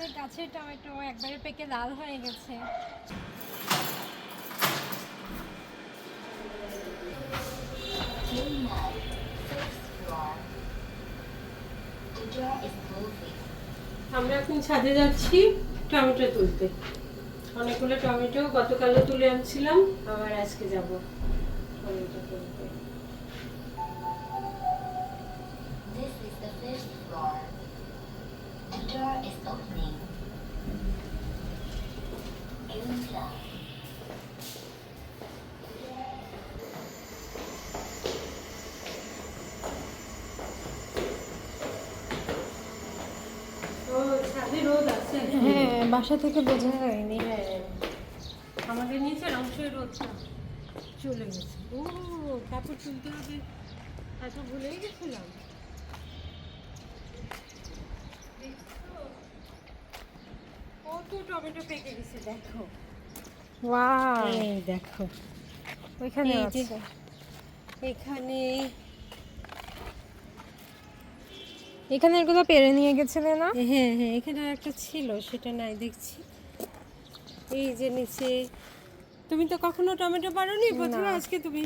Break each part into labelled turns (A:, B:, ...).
A: আমাদের গাছের টমেটো একবারে পেকে লাল হয়ে গেছে
B: আমরা এখন ছাদে যাচ্ছি টমেটো তুলতে অনেকগুলো টমেটো গতকালও তুলে আনছিলাম আবার আজকে যাবো টমেটো তুলতে হ্যাঁ
C: বাসা থেকে বোঝা যায়নি হ্যাঁ।
B: আমাদের নিচে অংশের রোদটা চলে গেছে ও কাপড় তুলতে হবে আচ্ছা ভুলেই গেছিলাম কত টমেটো পেকে গেছে দেখো ওয়াও দেখো ওইখানে এখানে
A: এখানে এগুলো পেরে নিয়ে গেছিলে না
C: হ্যাঁ হ্যাঁ এখানে একটা ছিল সেটা নাই দেখছি এই যে নিচে
B: তুমি তো কখনো টমেটো পারো নি প্রথমে আজকে তুমি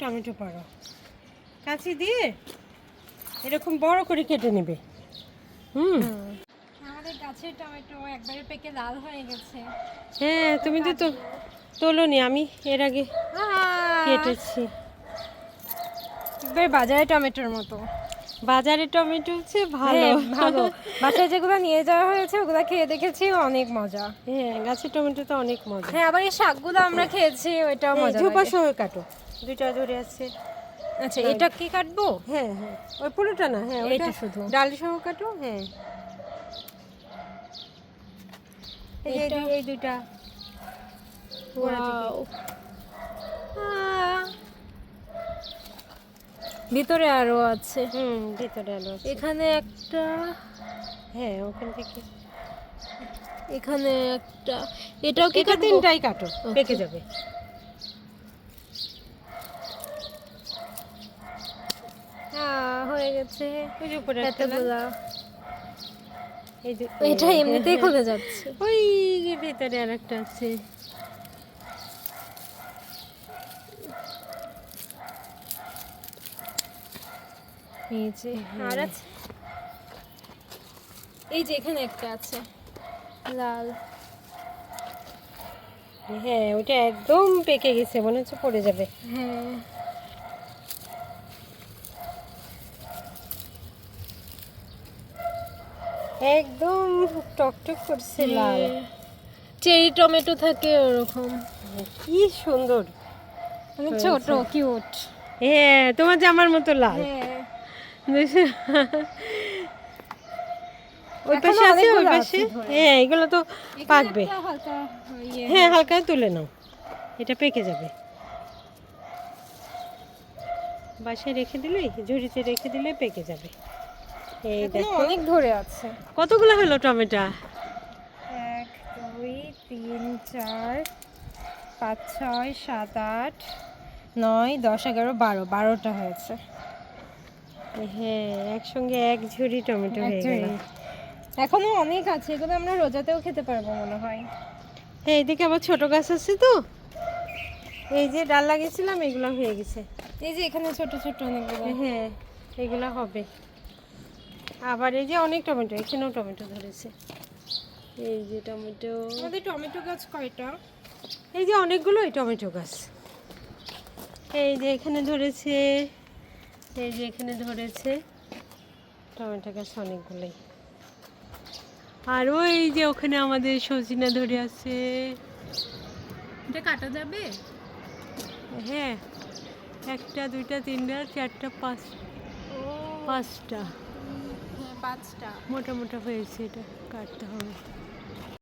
B: টমেটো পারো কাছে দিয়ে এরকম বড় করে কেটে নেবে হুম
A: আছে টমেটো একবারে পেকে লাল হয়ে গেছে
B: হ্যাঁ তুমি তো তোলনি আমি এর আগে কেটেছি
A: একবার বাজারে টমেটোর মতো
B: বাজারে টমেটো হচ্ছে ভালো হ্যাঁ,
A: ভালো বাসায় যেগুলো নিয়ে যাওয়া হয়েছে ওগুলো খেয়ে দেখেছি অনেক মজা
B: হ্যাঁ গাছের টমেটো তো অনেক মজা
A: হ্যাঁ আবার এই শাকগুলো আমরা খেয়েছি ওইটাও হ্যাঁ,
B: মজা ঝোপা সহ কাটো দুইটা ধরে আছে
A: আচ্ছা এটা হ্যাঁ। কি কাটবো হ্যাঁ হ্যাঁ
B: ওই পুরোটা না হ্যাঁ ওইটা শুধু
A: ডাল সহ কাটো হ্যাঁ ভিতরে আরো আছে হুম ভিতরে আরো
B: আছে এখানে একটা হ্যাঁ ওখান থেকে এখানে একটা এটাও কি এটা তিনটাই কাটো পেকে যাবে হ্যাঁ হয়ে গেছে উপরে একটা
C: এই যে এটা এমনিতেই খুলে যাচ্ছে
B: ওই যে আর একটা আছে
A: এই যে এখানে একটা আছে লাল
B: হ্যাঁ ওইটা একদম পেকে গেছে মনে হচ্ছে পড়ে যাবে হ্যাঁ একদম টকটক করছে লাল হ্যাঁ।
A: চেরি টমেটো থাকে ওরকম
B: কি সুন্দর
A: মানে ছোট কিউট
B: হ্যাঁ তোমার জামার মতো লাল হ্যাঁ। ওই পাশে আছে ওই পাশে হ্যাঁ এগুলো তো পাকবে ইয়ে হ্যাঁ হালকা তুলে নাও এটা পেকে যাবে বাসায় রেখে দিলে ঝুড়িতে রেখে দিলে পেকে যাবে
A: এই দেখো অনেক ধরে আছে
B: কতগুলো হলো টমেটো
A: এক দুই তিন চার পাঁচ ছয় সাত আট নয় দশ এগারো বারো বারোটা হয়েছে
B: হ্যাঁ একসঙ্গে এক ঝুড়ি টমেটো হয়ে গেল
A: এখনো অনেক আছে এগুলো আমরা রোজাতেও খেতে পারবো মনে হয়
B: হ্যাঁ এদিকে আবার ছোট গাছ আছে তো এই যে ডাল লাগিয়েছিলাম এগুলো হয়ে গেছে
A: এই যে এখানে ছোট ছোট অনেকগুলো
B: হ্যাঁ এগুলো হবে আবার এই যে অনেক টমেটো এখানেও টমেটো ধরেছে এই যে টমেটো
A: আমাদের টমেটো গাছ কয়টা
B: এই যে অনেকগুলোই টমেটো গাছ এই যে এখানে ধরেছে এই যে এখানে ধরেছে টমেটো গাছ অনেকগুলোই আর ওই যে ওখানে আমাদের সজিনা ধরে আছে
A: এটা কাটা যাবে
B: হ্যাঁ একটা দুইটা তিনটা চারটা পাঁচ পাঁচটা
A: হ্যাঁ, পাঁচটা
B: মোটা মোটা হয়েছে এটা কাটতে হবে